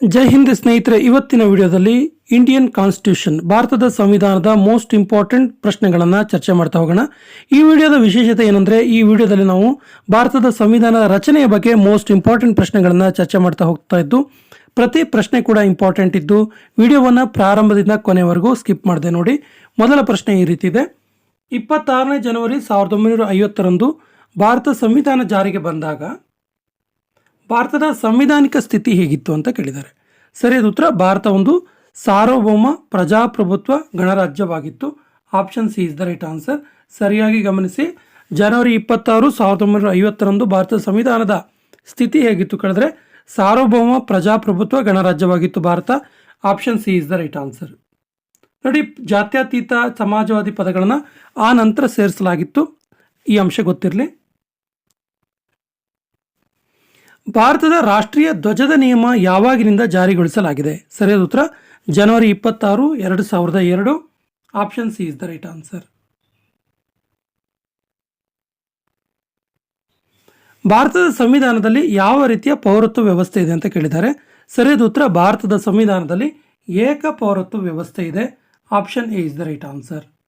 ಜೈ ಹಿಂದ್ ಸ್ನೇಹಿತರೆ, ಇವತ್ತಿನ ವಿಡಿಯೋದಲ್ಲಿ ಇಂಡಿಯನ್ ಕಾನ್ಸ್ಟಿಟ್ಯೂಷನ್ ಭಾರತದ ಸಂವಿಧಾನದ ಮೋಸ್ಟ್ ಇಂಪಾರ್ಟೆಂಟ್ ಪ್ರಶ್ನೆಗಳನ್ನು ಚರ್ಚೆ ಮಾಡ್ತಾ ಹೋಗೋಣ. ಈ ವಿಡಿಯೋದ ವಿಶೇಷತೆ ಏನಂದ್ರೆ, ಈ ವಿಡಿಯೋದಲ್ಲಿ ನಾವು ಭಾರತದ ಸಂವಿಧಾನದ ರಚನೆಯ ಬಗ್ಗೆ ಮೋಸ್ಟ್ ಇಂಪಾರ್ಟೆಂಟ್ ಪ್ರಶ್ನೆಗಳನ್ನು ಚರ್ಚೆ ಮಾಡ್ತಾ ಹೋಗ್ತಾ ಇದ್ದು, ಪ್ರತಿ ಪ್ರಶ್ನೆ ಕೂಡ ಇಂಪಾರ್ಟೆಂಟ್ ಇದ್ದು, ವಿಡಿಯೋವನ್ನು ಪ್ರಾರಂಭದಿಂದ ಕೊನೆವರೆಗೂ ಸ್ಕಿಪ್ ಮಾಡಿದೆ ನೋಡಿ. ಮೊದಲ ಪ್ರಶ್ನೆ ಈ ರೀತಿ ಇದೆ. ಇಪ್ಪತ್ತಾರನೇ ಜನವರಿ ಸಾವಿರದ ಒಂಬೈನೂರ ಐವತ್ತರಂದು ಭಾರತ ಸಂವಿಧಾನ ಜಾರಿಗೆ ಬಂದಾಗ ಭಾರತದ ಸಂವಿಧಾನಿಕ ಸ್ಥಿತಿ ಹೇಗಿತ್ತು ಅಂತ ಕೇಳಿದ್ದಾರೆ. ಸರಿಯಾದ ಉತ್ತರ. ಭಾರತ ಒಂದು ಸಾರ್ವಭೌಮ ಪ್ರಜಾಪ್ರಭುತ್ವ ಗಣರಾಜ್ಯವಾಗಿತ್ತು. Option C is the right answer. ಸರಿಯಾಗಿ ಗಮನಿಸಿ. ಜನವರಿ ಇಪ್ಪತ್ತಾರು, ಸಾವಿರದ ಒಂಬೈನೂರ ಐವತ್ತರಂದು ಭಾರತದ ಸಂವಿಧಾನದ ಸ್ಥಿತಿ ಹೇಗಿತ್ತು ಕೇಳಿದ್ರೆ, ಸಾರ್ವಭೌಮ ಪ್ರಜಾಪ್ರಭುತ್ವ ಗಣರಾಜ್ಯವಾಗಿತ್ತು Bharat. Option C is the right answer. ನೋಡಿ, ಜಾತ್ಯತೀತ ಸಮಾಜವಾದಿ ಪದಗಳನ್ನು ಆ ನಂತರ ಸೇರಿಸಲಾಗಿತ್ತು. ಈ ಅಂಶ ಗೊತ್ತಿರಲಿ. ಭಾರತದ ರಾಷ್ಟ್ರೀಯ ಧ್ವಜದ ನಿಯಮ ಯಾವಾಗಿನಿಂದ ಜಾರಿಗೊಳಿಸಲಾಗಿದೆ? ಸರಿಯಾದ ಉತ್ತರ, ಜನವರಿ ಇಪ್ಪತ್ತಾರು, ಎರಡು ಸಾವಿರದ ಎರಡು. Option C is the right answer ಭಾರತದ ಸಂವಿಧಾನದಲ್ಲಿ ಯಾವ ರೀತಿಯ ಪೌರತ್ವ ವ್ಯವಸ್ಥೆ ಇದೆ ಅಂತ ಕೇಳಿದ್ದಾರೆ. ಸರಿಯಾದ ಉತ್ತರ, ಭಾರತದ ಸಂವಿಧಾನದಲ್ಲಿ ಏಕ ಪೌರತ್ವ ವ್ಯವಸ್ಥೆ ಇದೆ. Option A is the right answer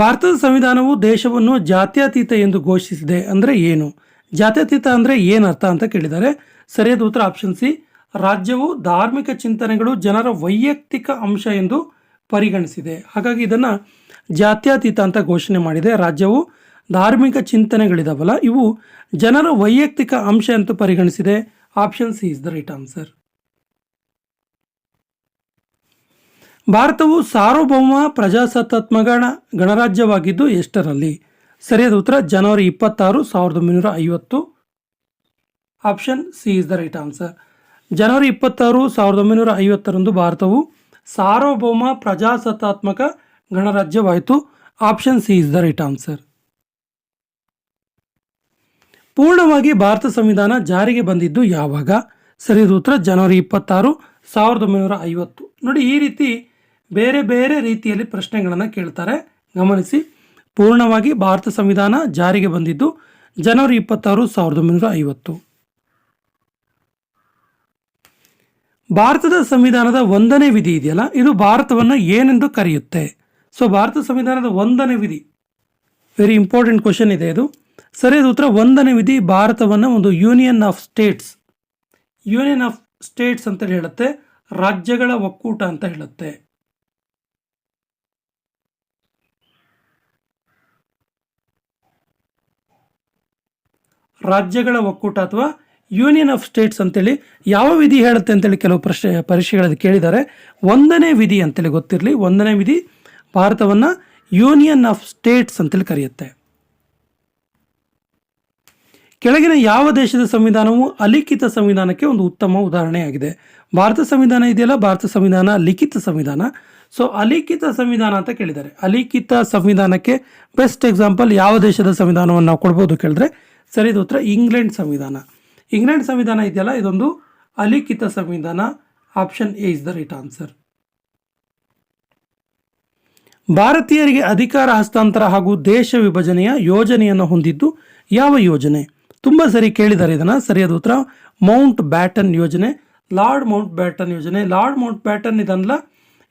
ಭಾರತದ ಸಂವಿಧಾನವು ದೇಶವನ್ನು ಜಾತ್ಯತೀತ ಎಂದು ಘೋಷಿಸಿದೆ ಅಂದರೆ ಏನು? ಜಾತ್ಯತೀತ ಅಂದರೆ ಏನು ಅರ್ಥ ಅಂತ ಕೇಳಿದ್ದಾರೆ. ಸರಿಯಾದ ಉತ್ತರ ಆಪ್ಷನ್ ಸಿ. ರಾಜ್ಯವು ಧಾರ್ಮಿಕ ಚಿಂತನೆಗಳು ಜನರ ವೈಯಕ್ತಿಕ ಅಂಶ ಎಂದು ಪರಿಗಣಿಸಿದೆ. ಹಾಗಾಗಿ ಇದನ್ನು ಜಾತ್ಯತೀತ ಅಂತ ಘೋಷಣೆ ಮಾಡಿದೆ. ರಾಜ್ಯವು ಧಾರ್ಮಿಕ ಚಿಂತನೆಗಳಿದಾವಲ್ಲ, ಇವು ಜನರ ವೈಯಕ್ತಿಕ ಅಂಶ ಅಂತ ಪರಿಗಣಿಸಿದೆ. Option C is the right answer ಭಾರತವು ಸಾರ್ವಭೌಮ ಪ್ರಜಾಸತ್ತಾತ್ಮಕ ಗಣರಾಜ್ಯವಾಗಿದ್ದು ಎಷ್ಟರಲ್ಲಿ? ಸರಿಯಾದ ಉತ್ತರ, ಜನವರಿ ಇಪ್ಪತ್ತಾರು, ಸಾವಿರದ ಒಂಬೈನೂರ ಐವತ್ತು. Option C is the right answer. ಜನವರಿ ಇಪ್ಪತ್ತಾರು, ಸಾವಿರದ ಒಂಬೈನೂರ ಐವತ್ತರಂದು ಭಾರತವು ಸಾರ್ವಭೌಮ ಪ್ರಜಾಸತ್ತಾತ್ಮಕ ಗಣರಾಜ್ಯವಾಯಿತು. Option C is the right answer. ಪೂರ್ಣವಾಗಿ ಭಾರತ ಸಂವಿಧಾನ ಜಾರಿಗೆ ಬಂದಿದ್ದು ಯಾವಾಗ? ಸರಿಯಾದ ಉತ್ತರ, ಜನವರಿ ಇಪ್ಪತ್ತಾರು, ಸಾವಿರದ ಒಂಬೈನೂರ ಐವತ್ತು. ನೋಡಿ, ಈ ರೀತಿ ಬೇರೆ ಬೇರೆ ರೀತಿಯಲ್ಲಿ ಪ್ರಶ್ನೆಗಳನ್ನು ಕೇಳ್ತಾರೆ. ಗಮನಿಸಿ. ಪೂರ್ಣವಾಗಿ ಭಾರತ ಸಂವಿಧಾನ ಜಾರಿಗೆ ಬಂದಿದ್ದು ಜನವರಿ ಇಪ್ಪತ್ತಾರು, ಸಾವಿರದ ಒಂಬೈನೂರ ಐವತ್ತು. ಭಾರತದ ಸಂವಿಧಾನದ ಒಂದನೇ ವಿಧಿ ಇದೆಯಲ್ಲ? ಇದು ಭಾರತವನ್ನು ಏನೆಂದು ಕರೆಯುತ್ತೆ? ಸೊ ಭಾರತ ಸಂವಿಧಾನದ ಒಂದನೇ ವಿಧಿ. ವೆರಿ ಇಂಪಾರ್ಟೆಂಟ್ ಕ್ವಶನ್ ಇದೆ ಇದು. ಸರಿಯಾದ ಉತ್ತರ, ಒಂದನೇ ವಿಧಿ ಭಾರತವನ್ನು ಒಂದು union of states union of states ಅಂತ ಹೇಳುತ್ತೆ. ರಾಜ್ಯಗಳ ಒಕ್ಕೂಟ ಅಂತ ಹೇಳುತ್ತೆ. ರಾಜ್ಯಗಳ ಒಕ್ಕೂಟ ಅಥವಾ ಯೂನಿಯನ್ ಆಫ್ ಸ್ಟೇಟ್ಸ್ ಅಂತೇಳಿ ಯಾವ ವಿಧಿ ಹೇಳುತ್ತೆ ಅಂತೇಳಿ ಕೆಲವು ಪ್ರಶ್ನೆ ಪರೀಕ್ಷೆಗಳಲ್ಲಿ ಕೇಳಿದ್ದಾರೆ. ಒಂದನೇ ವಿಧಿ ಅಂತೇಳಿ ಗೊತ್ತಿರಲಿ. ಒಂದನೇ ವಿಧಿ ಭಾರತವನ್ನು ಯೂನಿಯನ್ ಆಫ್ ಸ್ಟೇಟ್ಸ್ ಅಂತೇಳಿ ಕರೆಯುತ್ತೆ. ಕೆಳಗಿನ ಯಾವ ದೇಶದ ಸಂವಿಧಾನವು ಅಲಿಖಿತ ಸಂವಿಧಾನಕ್ಕೆ ಒಂದು ಉತ್ತಮ ಉದಾಹರಣೆಯಾಗಿದೆ. ಭಾರತ ಸಂವಿಧಾನ ಇದೆಯಲ್ಲ? ಭಾರತ ಸಂವಿಧಾನ ಲಿಖಿತ ಸಂವಿಧಾನ. ಸೊ ಅಲಿಖಿತ ಸಂವಿಧಾನ ಅಂತ ಕೇಳಿದ್ದಾರೆ. ಅಲಿಖಿತ ಸಂವಿಧಾನಕ್ಕೆ ಬೆಸ್ಟ್ ಎಕ್ಸಾಂಪಲ್ ಯಾವ ದೇಶದ ಸಂವಿಧಾನವನ್ನು ನಾವು ಕೊಡ್ಬೋದು ಕೇಳಿದ್ರೆ ಸರಿದ ಉತ್ತರ ಇಂಗ್ಲೆಂಡ್ ಸಂವಿಧಾನ. ಇಂಗ್ಲೆಂಡ್ ಸಂವಿಧಾನ ಇದೆಯಲ್ಲ, ಇದೊಂದು ಅಲಿಖಿತ ಸಂವಿಧಾನ. Option A is the right answer ಭಾರತೀಯರಿಗೆ ಅಧಿಕಾರ, ಹಸ್ತಾಂತರ ಹಾಗೂ ದೇಶ ವಿಭಜನೆಯ ಯೋಜನೆಯನ್ನು ಹೊಂದಿದ್ದು ಯಾವ ಯೋಜನೆ? ತುಂಬ ಸರಿ ಕೇಳಿದ್ದಾರೆ ಇದನ್ನು. ಸರಿಯಾದ ಉತ್ತರ ಮೌಂಟ್ ಬ್ಯಾಟನ್ ಯೋಜನೆ. ಲಾರ್ಡ್ ಮೌಂಟ್ ಬ್ಯಾಟನ್ ಯೋಜನೆ. ಲಾರ್ಡ್ ಮೌಂಟ್ ಬ್ಯಾಟನ್ ಇದನ್ನಲ್ಲ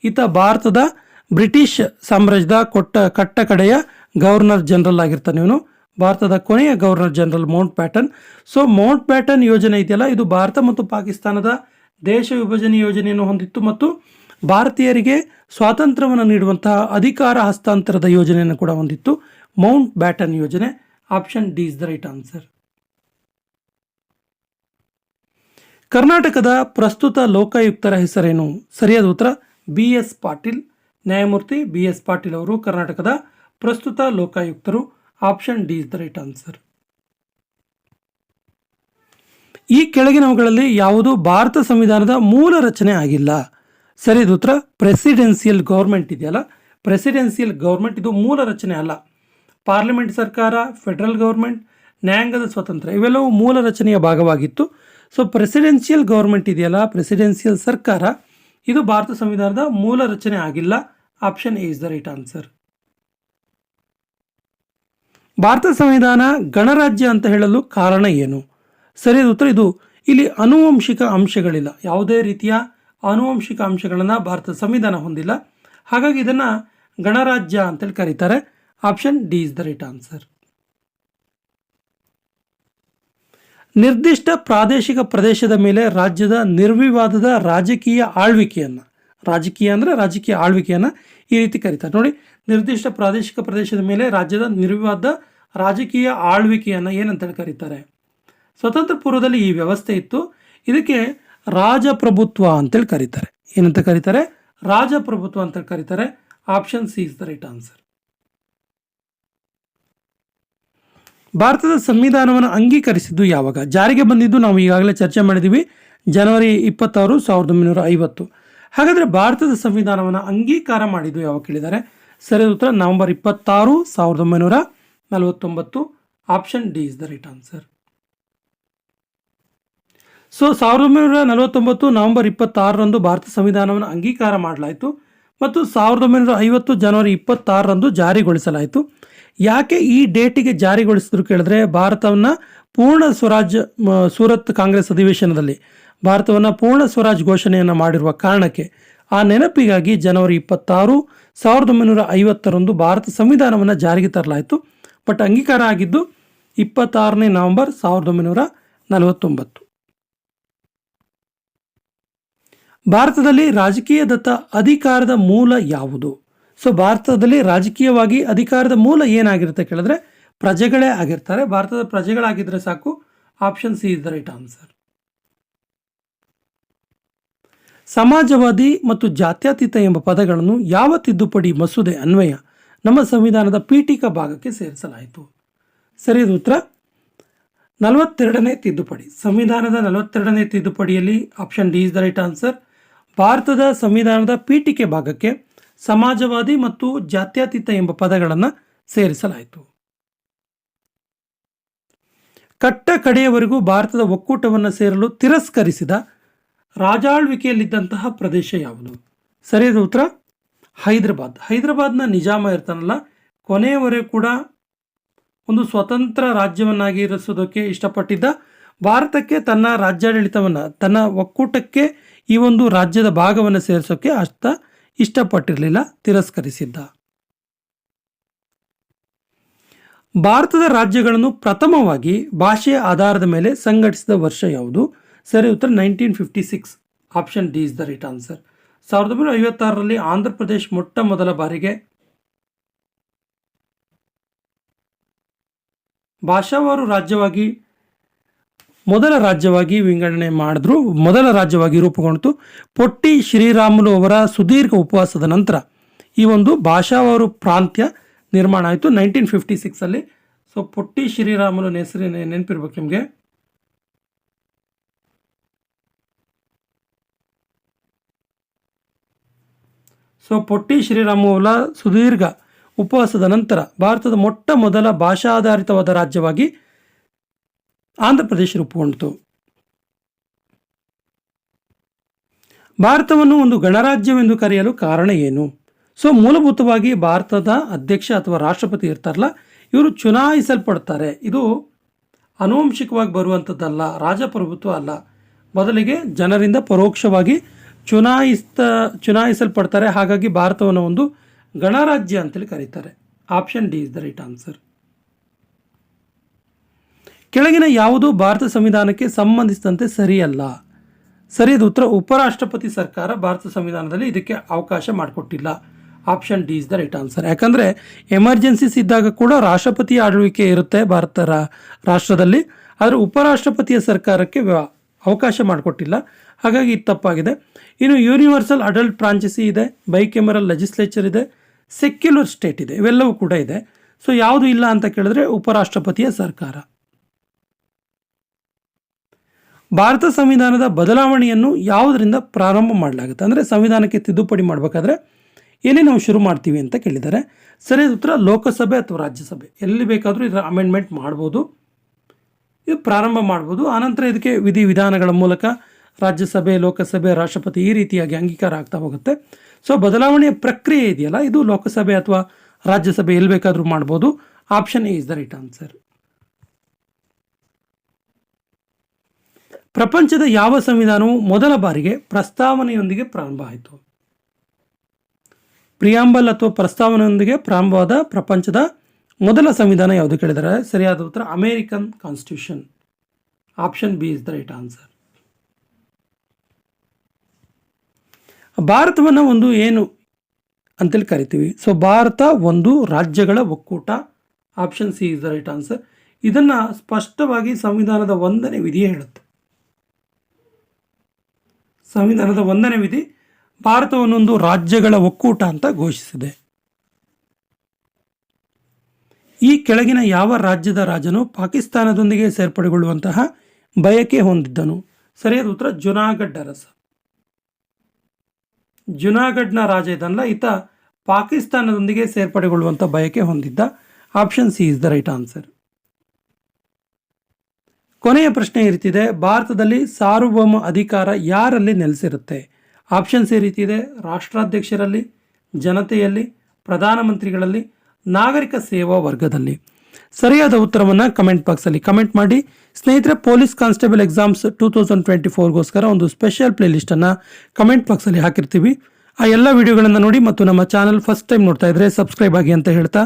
ಈತ ಭಾರತದ ಬ್ರಿಟಿಷ್ ಸಾಮ್ರಾಜ್ಯದ ಕೊಟ್ಟ ಕಟ್ಟಕಡೆಯ ಗವರ್ನರ್ ಜನರಲ್ ಆಗಿರ್ತಾನೆ ಇವನು. ಭಾರತದ ಕೊನೆಯ governor general Mountbatten. So Mountbatten ಯೋಜನೆ ಇದೆಯಲ್ಲ, ಇದು ಭಾರತ ಮತ್ತು ಪಾಕಿಸ್ತಾನದ ದೇಶ ವಿಭಜನೆ ಯೋಜನೆಯನ್ನು ಹೊಂದಿತ್ತು ಮತ್ತು ಭಾರತೀಯರಿಗೆ ಸ್ವಾತಂತ್ರ್ಯವನ್ನು ನೀಡುವಂತಹ ಅಧಿಕಾರ ಹಸ್ತಾಂತರದ ಯೋಜನೆಯನ್ನು ಕೂಡ ಹೊಂದಿತ್ತು. ಮೌಂಟ್ ಬ್ಯಾಟನ್ ಯೋಜನೆ, option D is the right answer. ಕರ್ನಾಟಕದ ಪ್ರಸ್ತುತ ಲೋಕಾಯುಕ್ತರ ಹೆಸರೇನು? ಸರಿಯಾದ ಉತ್ತರ, ಬಿ ಎಸ್ ಪಾಟೀಲ್. ನ್ಯಾಯಮೂರ್ತಿ ಬಿ ಎಸ್ ಪಾಟೀಲ್ ಅವರು ಕರ್ನಾಟಕದ ಪ್ರಸ್ತುತ ಲೋಕಾಯುಕ್ತರು. Option D is the right answer ಈ ಕೆಳಗಿನವುಗಳಲ್ಲಿ ಯಾವುದು ಭಾರತ ಸಂವಿಧಾನದ ಮೂಲ ರಚನೆ ಆಗಿಲ್ಲ. ಸರಿದ ಉತ್ತರ. ಪ್ರೆಸಿಡೆನ್ಸಿಯಲ್ ಗೌರ್ಮೆಂಟ್ ಇದೆಯಲ್ಲ? ಪ್ರೆಸಿಡೆನ್ಸಿಯಲ್ ಗೌರ್ಮೆಂಟ್ ಇದು ಮೂಲ ರಚನೆ ಅಲ್ಲ. ಪಾರ್ಲಿಮೆಂಟ್ ಸರ್ಕಾರ ಫೆಡರಲ್ ಗೌರ್ಮೆಂಟ್ ನ್ಯಾಯಾಂಗದ ಸ್ವತಂತ್ರ, ಇವೆಲ್ಲವೂ ಮೂಲ ರಚನೆಯ ಭಾಗವಾಗಿತ್ತು. ಸೊ ಪ್ರೆಸಿಡೆನ್ಷಿಯಲ್ ಗೌರ್ಮೆಂಟ್ ಇದೆಯಲ್ಲ? ಪ್ರೆಸಿಡೆನ್ಷಿಯಲ್ ಸರ್ಕಾರ, ಇದು ಭಾರತ ಸಂವಿಧಾನದ ಮೂಲ ರಚನೆ ಆಗಿಲ್ಲ. Option A is the right answer Bharat ಸಂವಿಧಾನ ಗಣರಾಜ್ಯ ಅಂತ ಹೇಳಲು ಕಾರಣ ಏನು? ಸರಿಯಾದ ಉತ್ತರ ಇದು. ಇಲ್ಲಿ ಆನುವಂಶಿಕ ಅಂಶಗಳಿಲ್ಲ. ಯಾವುದೇ ರೀತಿಯ ಆನುವಂಶಿಕ ಅಂಶಗಳನ್ನು ಭಾರತದ ಸಂವಿಧಾನ ಹೊಂದಿಲ್ಲ. ಹಾಗಾಗಿ ಇದನ್ನು ಗಣರಾಜ್ಯ ಅಂತೇಳಿ ಕರೀತಾರೆ. Option D is the right answer. ನಿರ್ದಿಷ್ಟ ಪ್ರಾದೇಶಿಕ ಪ್ರದೇಶದ ಮೇಲೆ ರಾಜ್ಯದ ನಿರ್ವಿವಾದದ ರಾಜಕೀಯ ಆಳ್ವಿಕೆಯನ್ನು ರಾಜಕೀಯ ಅಂದರೆ ರಾಜಕೀಯ ಆಳ್ವಿಕೆಯನ್ನು ಈ ರೀತಿ ಕರೀತಾರೆ. ನೋಡಿ, ನಿರ್ದಿಷ್ಟ ಪ್ರಾದೇಶಿಕ ಪ್ರದೇಶದ ಮೇಲೆ ರಾಜ್ಯದ ನಿರ್ವಿವಾದ ರಾಜಕೀಯ ಆಳ್ವಿಕೆಯನ್ನು ಏನಂತೇಳಿ ಕರೀತಾರೆ? ಸ್ವತಂತ್ರ ಪೂರ್ವದಲ್ಲಿ ಈ ವ್ಯವಸ್ಥೆ ಇತ್ತು. ಇದಕ್ಕೆ ರಾಜಪ್ರಭುತ್ವ ಅಂತೇಳಿ ಕರೀತಾರೆ. ಏನಂತ ಕರೀತಾರೆ? ರಾಜಪ್ರಭುತ್ವ ಅಂತ ಕರೀತಾರೆ. Option C is the right answer ಭಾರತದ ಸಂವಿಧಾನವನ್ನು ಅಂಗೀಕರಿಸಿದ್ದು ಯಾವಾಗ? ಜಾರಿಗೆ ಬಂದಿದ್ದು ನಾವು ಈಗಾಗಲೇ ಚರ್ಚೆ ಮಾಡಿದ್ದೀವಿ ಜನವರಿ ಇಪ್ಪತ್ತಾರು, ಸಾವಿರದ ಒಂಬೈನೂರ ಐವತ್ತು. ಹಾಗಾದರೆ ಭಾರತದ ಸಂವಿಧಾನವನ್ನು ಅಂಗೀಕಾರ ಮಾಡಿದ್ದು ಯಾವಾಗ ಕೇಳಿದ್ದಾರೆ? ಸರಿಯಾದ ಉತ್ತರ, ನವೆಂಬರ್ ಇಪ್ಪತ್ತಾರು, ಸಾವಿರದ ಒಂಬೈನೂರ ನಲವತ್ತೊಂಬತ್ತು. Option D is the right answer. So, ಸಾವಿರದ ಒಂಬೈನೂರ ನಲವತ್ತೊಂಬತ್ತು, ನವೆಂಬರ್ ಇಪ್ಪತ್ತಾರರಂದು ಭಾರತ ಸಂವಿಧಾನವನ್ನು ಅಂಗೀಕಾರ ಮಾಡಲಾಯಿತು ಮತ್ತು ಸಾವಿರದ ಒಂಬೈನೂರ ಐವತ್ತು ಜನವರಿ ಇಪ್ಪತ್ತಾರರಂದು ಜಾರಿಗೊಳಿಸಲಾಯಿತು. ಯಾಕೆ ಈ ಡೇಟಿಗೆ ಜಾರಿಗೊಳಿಸಿದ್ರು ಕೇಳಿದ್ರೆ, ಭಾರತವನ್ನು ಪೂರ್ಣ ಸ್ವರಾಜ್ಯ ಸೂರತ್ ಕಾಂಗ್ರೆಸ್ ಅಧಿವೇಶನದಲ್ಲಿ ಭಾರತವನ್ನು ಪೂರ್ಣ ಸ್ವರಾಜ್ ಘೋಷಣೆಯನ್ನು ಮಾಡಿರುವ ಕಾರಣಕ್ಕೆ ಆ ನೆನಪಿಗಾಗಿ ಜನವರಿ ಇಪ್ಪತ್ತಾರು, ಸಾವಿರದ ಒಂಬೈನೂರ ಐವತ್ತರಂದು ಭಾರತ ಸಂವಿಧಾನವನ್ನು ಜಾರಿಗೆ ತರಲಾಯಿತು. ಬಟ್ ಅಂಗೀಕಾರ ಆಗಿದ್ದು ಇಪ್ಪತ್ತಾರನೇ ನವೆಂಬರ್, ಸಾವಿರದ ಒಂಬೈನೂರ ನಲವತ್ತೊಂಬತ್ತು. ಭಾರತದಲ್ಲಿ ರಾಜಕೀಯದತ್ತ ಅಧಿಕಾರದ ಮೂಲ ಯಾವುದು? ಸೊ, ಭಾರತದಲ್ಲಿ ರಾಜಕೀಯವಾಗಿ ಅಧಿಕಾರದ ಮೂಲ ಏನಾಗಿರುತ್ತೆ ಕೇಳಿದ್ರೆ ಪ್ರಜೆಗಳೇ ಆಗಿರ್ತಾರೆ. ಭಾರತದ ಪ್ರಜೆಗಳಾಗಿದ್ದರೆ ಸಾಕು, option C is the right answer. ಸಮಾಜವಾದಿ ಮತ್ತು ಜಾತ್ಯತೀತ ಎಂಬ ಪದಗಳನ್ನು ಯಾವ ತಿದ್ದುಪಡಿ ಮಸೂದೆ ಅನ್ವಯ ನಮ್ಮ ಸಂವಿಧಾನದ ಪೀಠಿಕಾ ಭಾಗಕ್ಕೆ ಸೇರಿಸಲಾಯಿತು. ಸರಿಯಾದ ಉತ್ತರ. ನಲವತ್ತೆರಡನೇ ತಿದ್ದುಪಡಿ. ಸಂವಿಧಾನದ ನಲವತ್ತೆರಡನೇ ತಿದ್ದುಪಡಿಯಲ್ಲಿ option D is the right answer. ಭಾರತದ ಸಂವಿಧಾನದ ಪೀಠಿಕೆ ಭಾಗಕ್ಕೆ ಸಮಾಜವಾದಿ ಮತ್ತು ಜಾತ್ಯತೀತ ಎಂಬ ಪದಗಳನ್ನು ಸೇರಿಸಲಾಯಿತು. ಕಟ್ಟ ಕಡೆಯವರೆಗೂ ಭಾರತದ ಒಕ್ಕೂಟವನ್ನು ಸೇರಲು ತಿರಸ್ಕರಿಸಿದ ರಾಜಾಳ್ವಿಕೆಯಲ್ಲಿದ್ದಂತಹ ಪ್ರದೇಶ ಯಾವುದು? ಸರಿಯಾದ ಉತ್ತರ? ಹೈದರಾಬಾದ್. ಹೈದರಾಬಾದ್ನ ನಿಜಾಮ ಇರ್ತಾನಲ್ಲ ಕೊನೆಯವರೆಗೂ ಕೂಡ ಒಂದು ಸ್ವತಂತ್ರ ರಾಜ್ಯವನ್ನಾಗಿ ಇರಿಸೋದಕ್ಕೆ ಇಷ್ಟಪಟ್ಟಿದ್ದ ಭಾರತಕ್ಕೆ ತನ್ನ ರಾಜ್ಯಾಡಳಿತವನ್ನು, ತನ್ನ ಒಕ್ಕೂಟಕ್ಕೆ ಈ ಒಂದು ರಾಜ್ಯದ ಭಾಗವನ್ನು ಸೇರಿಸೋಕ್ಕೆ ಅಷ್ಟ ಇಷ್ಟಪಟ್ಟಿರಲಿಲ್ಲ, ತಿರಸ್ಕರಿಸಿದ್ದ. ಭಾರತದ ರಾಜ್ಯಗಳನ್ನು ಪ್ರಥಮವಾಗಿ ಭಾಷೆಯ ಆಧಾರದ ಮೇಲೆ ಸಂಘಟಿಸಿದ ವರ್ಷ ಯಾವುದು? ಸರಿ, ಉತ್ತರ nineteen fifty six option D is the right answer ಸಾವಿರದ ಒಂಬೈನೂರ ಐವತ್ತಾರರಲ್ಲಿ ಆಂಧ್ರ ಪ್ರದೇಶ್ ಮೊಟ್ಟ ಮೊದಲ ಬಾರಿಗೆ ಭಾಷಾವಾರು ರಾಜ್ಯವಾಗಿ, ಮೊದಲ ರಾಜ್ಯವಾಗಿ ವಿಂಗಡಣೆ ಮಾಡಿದ್ರು, ಮೊದಲ ರಾಜ್ಯವಾಗಿ ರೂಪುಗೊಂಡಿತು. ಪೊಟ್ಟಿ ಶ್ರೀರಾಮುಲು ಅವರ ಸುದೀರ್ಘ ಉಪವಾಸದ ನಂತರ ಈ ಒಂದು ಭಾಷಾವಾರು ಪ್ರಾಂತ್ಯ ನಿರ್ಮಾಣ ಆಯಿತು ನೈನ್ಟೀನ್ ಫಿಫ್ಟಿ ಸಿಕ್ಸಲ್ಲಿ ಸೊ ಪೊಟ್ಟಿ ಶ್ರೀರಾಮುಲು ಹೆಸರಿನ ನೆನಪಿರ್ಬೇಕು ನಿಮಗೆ. ಸೊ ಪೊಟ್ಟಿ ಶ್ರೀರಾಮುಲ ಸುದೀರ್ಘ ಉಪವಾಸದ ನಂತರ ಭಾರತದ ಮೊಟ್ಟ ಮೊದಲ ಭಾಷಾಧಾರಿತವಾದ ರಾಜ್ಯವಾಗಿ ಆಂಧ್ರ ಪ್ರದೇಶ ರೂಪುಗೊಂಡಿತು. ಭಾರತವನ್ನು ಒಂದು ಗಣರಾಜ್ಯವೆಂದು ಕರೆಯಲು ಕಾರಣ ಏನು? ಸೊ ಮೂಲಭೂತವಾಗಿ ಭಾರತದ ಅಧ್ಯಕ್ಷ ಅಥವಾ ರಾಷ್ಟ್ರಪತಿ ಇರ್ತಾರಲ್ಲ, ಇವರು ಚುನಾಯಿಸಲ್ಪಡ್ತಾರೆ. ಇದು ಅನುವಂಶಿಕವಾಗಿ ಬರುವಂಥದ್ದಲ್ಲ ರಾಜಪ್ರಭುತ್ವ ಅಲ್ಲ. ಬದಲಿಗೆ ಜನರಿಂದ ಪರೋಕ್ಷವಾಗಿ ಚುನಾಯಿಸ್ತ ಚುನಾಯಿಸಲ್ಪಡ್ತಾರೆ. ಹಾಗಾಗಿ ಭಾರತವನ್ನು ಒಂದು ಗಣರಾಜ್ಯ ಅಂತೇಳಿ ಕರೀತಾರೆ. Option D is the right answer. ಕೆಳಗಿನ ಯಾವುದು ಭಾರತ ಸಂವಿಧಾನಕ್ಕೆ ಸಂಬಂಧಿಸಿದಂತೆ ಸರಿಯಲ್ಲ? ಸರಿಯಾದ ಉತ್ತರ ಉಪರಾಷ್ಟ್ರಪತಿ ಸರ್ಕಾರ ಭಾರತ ಸಂವಿಧಾನದಲ್ಲಿ ಇದಕ್ಕೆ ಅವಕಾಶ ಮಾಡಿಕೊಟ್ಟಿಲ್ಲ. Option D is the right answer. ಯಾಕಂದರೆ ಎಮರ್ಜೆನ್ಸೀಸ್ ಇದ್ದಾಗ ಕೂಡ ರಾಷ್ಟ್ರಪತಿ ಆಳ್ವಿಕೆ ಇರುತ್ತೆ ಭಾರತ ರಾಷ್ಟ್ರದಲ್ಲಿ. ಆದರೆ ಉಪರಾಷ್ಟ್ರಪತಿಯ ಸರ್ಕಾರಕ್ಕೆ ಅವಕಾಶ ಮಾಡಿಕೊಟ್ಟಿಲ್ಲ. ಹಾಗಾಗಿ ಇದು ತಪ್ಪಾಗಿದೆ. ಇನ್ನು ಯೂನಿವರ್ಸಲ್ ಅಡಲ್ಟ್ ಫ್ರಾಂಚೈಸಿ ಇದೆ, ಬೈಕೆಮರಲ್ ಲೆಜಿಸ್ಲೇಚರ್ ಇದೆ, ಸೆಕ್ಯುಲರ್ ಸ್ಟೇಟ್ ಇದೆ, ಇವೆಲ್ಲವೂ ಕೂಡ ಇದೆ. ಸೊ ಯಾವುದು ಇಲ್ಲ ಅಂತ ಕೇಳಿದ್ರೆ ಉಪರಾಷ್ಟ್ರಪತಿಯ ಸರ್ಕಾರ. ಭಾರತ ಸಂವಿಧಾನದ ಬದಲಾವಣೆಯನ್ನು ಯಾವುದರಿಂದ ಪ್ರಾರಂಭ ಮಾಡಲಾಗುತ್ತೆ? ಅಂದರೆ ಸಂವಿಧಾನಕ್ಕೆ ತಿದ್ದುಪಡಿ ಮಾಡಬೇಕಾದ್ರೆ ಏನೇ ನಾವು ಶುರು ಮಾಡ್ತೀವಿ ಅಂತ ಕೇಳಿದ್ದಾರೆ. ಸರಿಯಾದ ಉತ್ತರ ಲೋಕಸಭೆ ಅಥವಾ ರಾಜ್ಯಸಭೆ. ಎಲ್ಲಿ ಬೇಕಾದರೂ ಇದರ ಅಮೆಂಡ್ಮೆಂಟ್ ಮಾಡ್ಬೋದು. ಇದು ಪ್ರಾರಂಭ ಮಾಡ್ಬೋದು. ಆನಂತರ ಇದಕ್ಕೆ ವಿಧಿ ವಿಧಾನಗಳ ಮೂಲಕ ರಾಜ್ಯಸಭೆ, ಲೋಕಸಭೆ, ರಾಷ್ಟ್ರಪತಿ ಈ ರೀತಿಯಾಗಿ ಅಂಗೀಕಾರ ಆಗ್ತಾ ಹೋಗುತ್ತೆ. ಸೊ ಬದಲಾವಣೆಯ ಪ್ರಕ್ರಿಯೆ ಇದೆಯಲ್ಲ? ಇದು ಲೋಕಸಭೆ ಅಥವಾ ರಾಜ್ಯಸಭೆ ಎಲ್ಲಿ ಬೇಕಾದರೂ ಮಾಡ್ಬೋದು. Option A is the right answer ಪ್ರಪಂಚದ ಯಾವ ಸಂವಿಧಾನವು ಮೊದಲ ಬಾರಿಗೆ ಪ್ರಸ್ತಾವನೆಯೊಂದಿಗೆ ಪ್ರಾರಂಭ ಆಯಿತು? ಪ್ರಿಯಾಂಬಲ್ ಅಥವಾ ಪ್ರಸ್ತಾವನೆಯೊಂದಿಗೆ ಪ್ರಾರಂಭವಾದ ಪ್ರಪಂಚದ ಮೊದಲ ಸಂವಿಧಾನ ಯಾವುದು ಕೇಳಿದರೆ? ಸರಿಯಾದ ಉತ್ತರ, American constitution. Option B is the right answer ಭಾರತವನ್ನು ಒಂದು ಏನು ಅಂತೇಳಿ ಕರಿತೀವಿ. ಸೊ ಭಾರತ ಒಂದು ರಾಜ್ಯಗಳ ಒಕ್ಕೂಟ. Option C is the right answer ಇದನ್ನು ಸ್ಪಷ್ಟವಾಗಿ ಸಂವಿಧಾನದ ಒಂದನೇ ವಿಧಿ ಹೇಳುತ್ತೆ. ಸಂವಿಧಾನದ ಒಂದನೇ ವಿಧಿ ಭಾರತವನ್ನೊಂದು ರಾಜ್ಯಗಳ ಒಕ್ಕೂಟ ಅಂತ ಘೋಷಿಸಿದೆ. ಈ ಕೆಳಗಿನ ಯಾವ ರಾಜ್ಯದ ರಾಜನು ಪಾಕಿಸ್ತಾನದೊಂದಿಗೆ ಸೇರ್ಪಡೆಗೊಳ್ಳುವಂತಹ ಬಯಕೆ ಹೊಂದಿದ್ದನು? ಸರಿಯಾದ ಉತ್ತರ, ಜುನಾಗಡ್ ಅರಸ. ಜುನಾಗಢ್ನ ರಾಜ ಇದನ್ನಲ್ಲ ಈತ ಪಾಕಿಸ್ತಾನದೊಂದಿಗೆ ಸೇರ್ಪಡೆಗೊಳ್ಳುವಂಥ ಬಯಕೆ ಹೊಂದಿದ್ದ. Option C is the right answer. ಕೊನೆಯ ಪ್ರಶ್ನೆ ಈ ರೀತಿ ಇದೆ ಭಾರತದಲ್ಲಿ ಸಾರ್ವಭೌಮ ಅಧಿಕಾರ ಯಾರಲ್ಲಿ ನೆಲೆಸಿರುತ್ತೆ? ಆಪ್ಷನ್ಸ್ ಈ ರೀತಿ ಇದೆ ರಾಷ್ಟ್ರಾಧ್ಯಕ್ಷರಲ್ಲಿ, ಜನತೆಯಲ್ಲಿ, ಪ್ರಧಾನಮಂತ್ರಿಗಳಲ್ಲಿ, ನಾಗರಿಕ ಸೇವಾ ವರ್ಗದಲ್ಲಿ. ಸರಿಯಾದ ಉತ್ತರವನ್ನು ಕಮೆಂಟ್ ಬಾಕ್ಸಲ್ಲಿ ಕಮೆಂಟ್ ಮಾಡಿ. ಸ್ನೇಹಿತರೆ police constable exams two thousand twenty ಫೋರ್ಗೋಸ್ಕರ ಒಂದು ಸ್ಪೆಷಲ್ ಪ್ಲೇಲಿಸ್ಟನ್ನು ಕಮೆಂಟ್ ಬಾಕ್ಸಲ್ಲಿ ಹಾಕಿರ್ತೀವಿ. ಆ ಎಲ್ಲ ವಿಡಿಯೋಗಳನ್ನು ನೋಡಿ ಮತ್ತು ನಮ್ಮ ಚಾನಲ್ ಫಸ್ಟ್ ಟೈಮ್ ನೋಡ್ತಾ ಇದ್ರೆ ಸಬ್ಸ್ಕ್ರೈಬ್ ಆಗಿ ಅಂತ ಹೇಳ್ತಾ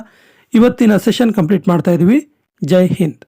ಇವತ್ತಿನ ಸೆಷನ್ ಕಂಪ್ಲೀಟ್ ಮಾಡ್ತಾ ಇದ್ದೀವಿ ಜೈ ಹಿಂದ್.